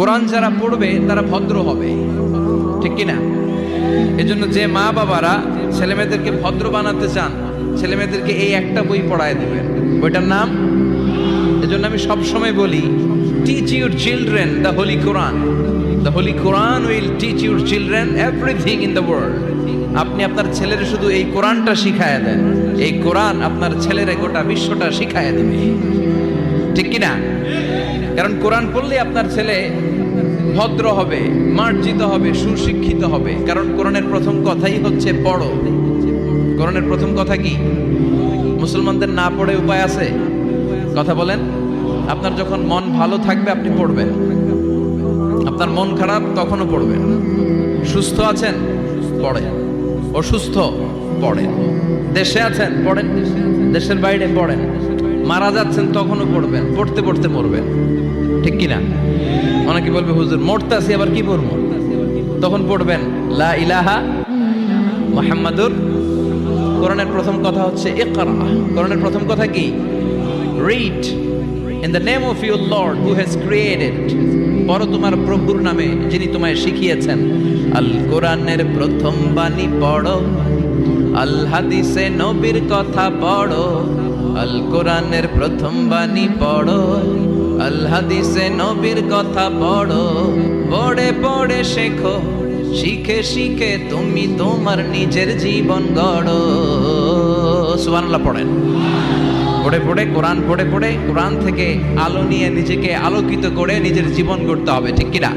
কোরআন যারা পড়বে, তারা ভদ্র হবে। ঠিক কিনা? এজন্য যে মা বাবারা ছেলেমেয়েদেরকে ভদ্র বানাতে চান, ছেলেমেয়েদেরকে এই একটা বই পড়ায় দেবেন। বইটার নাম? এজন্য আমি সবসময় বলি teach your children the holy Quran the holy Quran will teach your children everything in the world আপনি আপনার ছেলের শুধু এই কোরআনটা শিখায় দেন। এই কোরআন আপনার ছেলের গোটা বিশ্বটা শিখায় দেবে। ঠিক কিনা? কারণ কোরআন পড়লে আপনার ছেলে ভদ্র হবে, মার্জিত হবে, সুশিক্ষিত হবে। কারণ কোরআনের প্রথম কথাই হচ্ছে পড়ো। কোরআনের প্রথম কথা কি? মুসলমানদের না পড়ে উপায় আছে? কথা বলেন। আপনার যখন মন ভালো থাকবে, আপনি পড়বেন। আপনার মন খারাপ, তখনও পড়বেন। সুস্থ আছেন, পড়েন। অসুস্থ, পড়েন। দেশে আছেন, পড়েন। দেশের বাইরে, পড়েন। মারা যাচ্ছেন তখনও পড়বেন, পড়তে পড়তে মরবেন। ঠিক কিনা? অনেকে বলবে, হুজুর, মরতে আসি, আবার কি পড়ব? তখন পড়বেন, লা ইলাহা মোহাম্মদুর কোরআনের প্রথম কথা হচ্ছে ইকরা। কোরআনের প্রথম কথা কি? Read in the name of your lord who has created পড়ো তোমার প্রভুর নামে, যিনি তোমায় শিখিয়েছেন। আল কোরআনের প্রথম বাণী পড়ো। আল হাদিসে নবীর কথা পড়ো, আল কোরআনের প্রথম বাণী পড়ো, আল হাদিসে নবীর কথা পড়ো। পড়ে পড়ে শেখো, শিখে শিখে তুমি তোমার নিজের জীবন গড়ো। সুবহানাল্লাহ পড়েন। পড়ে পড়ে, কোরআন পড়ে পড়ে, কোরআন থেকে আলো নিয়ে নিজেকে আলোকিত করে নিজের জীবন গড়তে হবে, ঠিক কিনা?